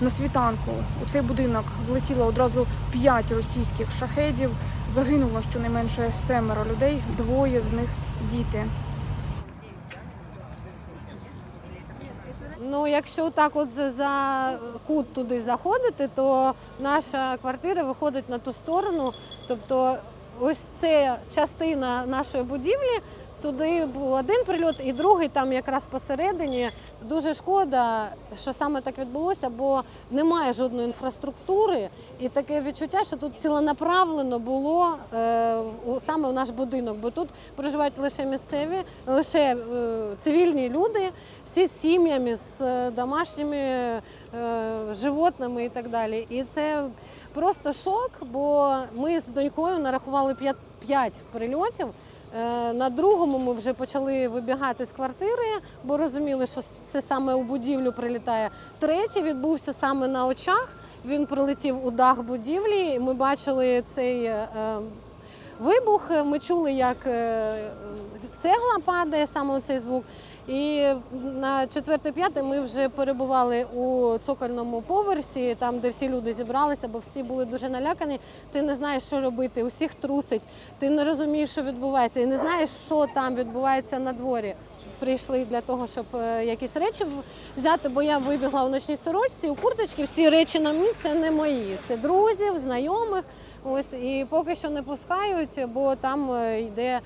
На світанку у цей будинок влетіло одразу п'ять російських шахедів. Загинуло щонайменше семеро людей, двоє з них діти. Ну, якщо так от за кут туди заходити, то наша квартира виходить на ту сторону. Тобто, ось це частина нашої будівлі. Туди був один прильот, і другий там якраз посередині. Дуже шкода, що саме так відбулося, бо немає жодної інфраструктури, і таке відчуття, що тут ціленаправлено було е, саме у наш будинок, бо тут проживають лише місцеві, лише е, цивільні люди, всі з сім'ями, з е, домашніми животними і так далі. І це просто шок, бо ми з донькою нарахували 5, 5 прильотів. Е, На другому ми вже почали вибігати з квартири, бо розуміли, що це саме у будівлю прилітає. Третій відбувся саме на очах. Він прилетів у дах будівлі. Ми бачили цей е, вибух. Ми чули, як е, цегла падає, саме цей звук. І на четвертий-п'ятий ми вже перебували у цокольному поверсі, там, де всі люди зібралися, бо всі були дуже налякані. Ти не знаєш, що робити, усіх трусить, ти не розумієш, що відбувається, і не знаєш, що там відбувається на дворі. Прийшли для того, щоб е, якісь речі взяти, бо я вибігла у ночній сорочці, у курточці. Всі речі на мені це не мої, це друзів, знайомих. Ось і поки що не пускають, бо там е, йде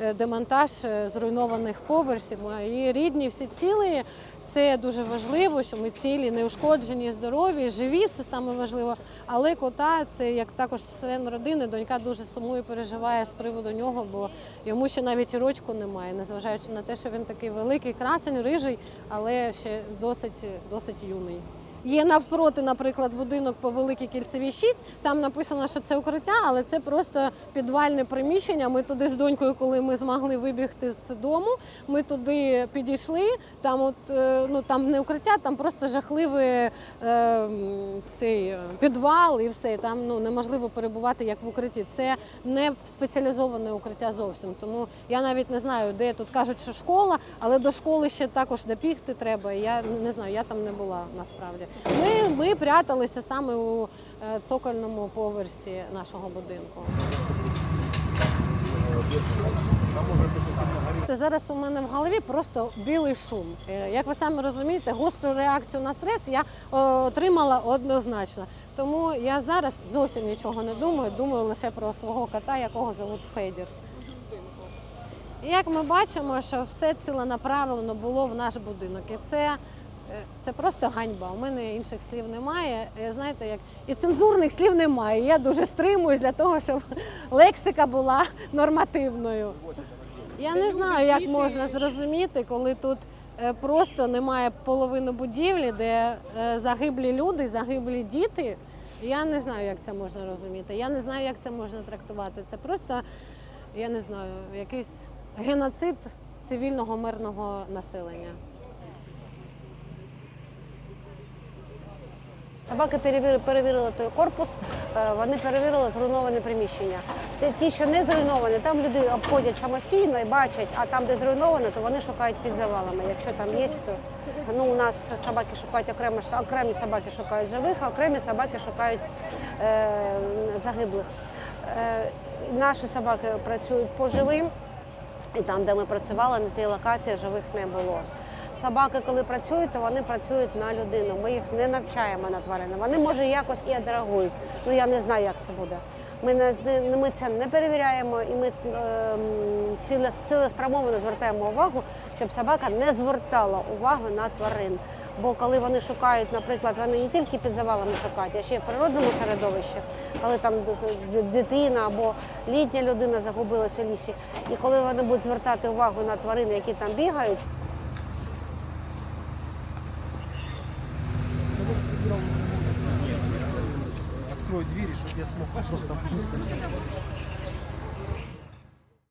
е, демонтаж зруйнованих поверсів. Мої рідні всі цілі. Це дуже важливо, що ми цілі, неушкоджені, здорові, живі. Це саме важливо. Але кота це як також член родини. Донька дуже сумує, переживає з приводу нього, бо йому ще навіть рочку немає, незважаючи на те, що він такий великий, красень, рижий, але ще досить, досить юний. Є навпроти, наприклад, будинок по Великій Кільцевій 6. Там написано, що це укриття, але це просто підвальне приміщення. Ми туди з донькою, коли ми змогли вибігти з дому, ми туди підійшли. Там, от е, ну там не укриття, там просто жахливий е, цей е, підвал і все. Там ну неможливо перебувати як в укритті. Це не спеціалізоване укриття зовсім. Тому я навіть не знаю, де тут кажуть, що школа, але до школи ще також добігти треба. Я не знаю, я там не була насправді. Ми, ми пряталися саме у е, цокольному поверсі нашого будинку. Зараз у мене в голові просто білий шум. Е, Як ви самі розумієте, гостру реакцію на стрес я е, отримала однозначно. Тому я зараз зовсім нічого не думаю, думаю лише про свого кота, якого зовут Федір. І як ми бачимо, що все ціленаправлено було в наш будинок. І це, це просто ганьба. У мене інших слів немає. Е, Знаєте, як і цензурних слів немає. Я дуже стримуюсь для того, щоб лексика була нормативною. Я не знаю, як можна зрозуміти, коли тут е, просто немає половини будівлі, де е, загиблі люди, загиблі діти. Я не знаю, як це можна розуміти. Я не знаю, як це можна трактувати. Це просто, я не знаю, якийсь геноцид цивільного мирного населення. Собаки перевірили, той корпус, е, вони перевірили зруйноване приміщення. Ті, що не зруйновані, там люди обходять самостійно і бачать, а там, де зруйновано, то вони шукають під завалами. Якщо там є, то ну, у нас собаки шукають окремо, окремі собаки шукають живих, а окремі собаки шукають е, загиблих. Е, наші собаки працюють по живим, і там, де ми працювали, на тій локації живих не було. Собаки, коли працюють, то вони працюють на людину. Ми їх не навчаємо на тварини. Вони може якось і відреагують. Ну я не знаю, як це буде. Ми не, ми це не перевіряємо, і ми ем, ціле, цілеспрямовано звертаємо увагу, щоб собака не звертала увагу на тварин. Бо коли вони шукають, наприклад, вони не тільки під завалами шукають, а ще й в природному середовищі, коли там дитина або літня людина загубилась у лісі. І коли вони будуть звертати увагу на тварин, які там бігають, Открой двери, чтобы я смог просто быстро.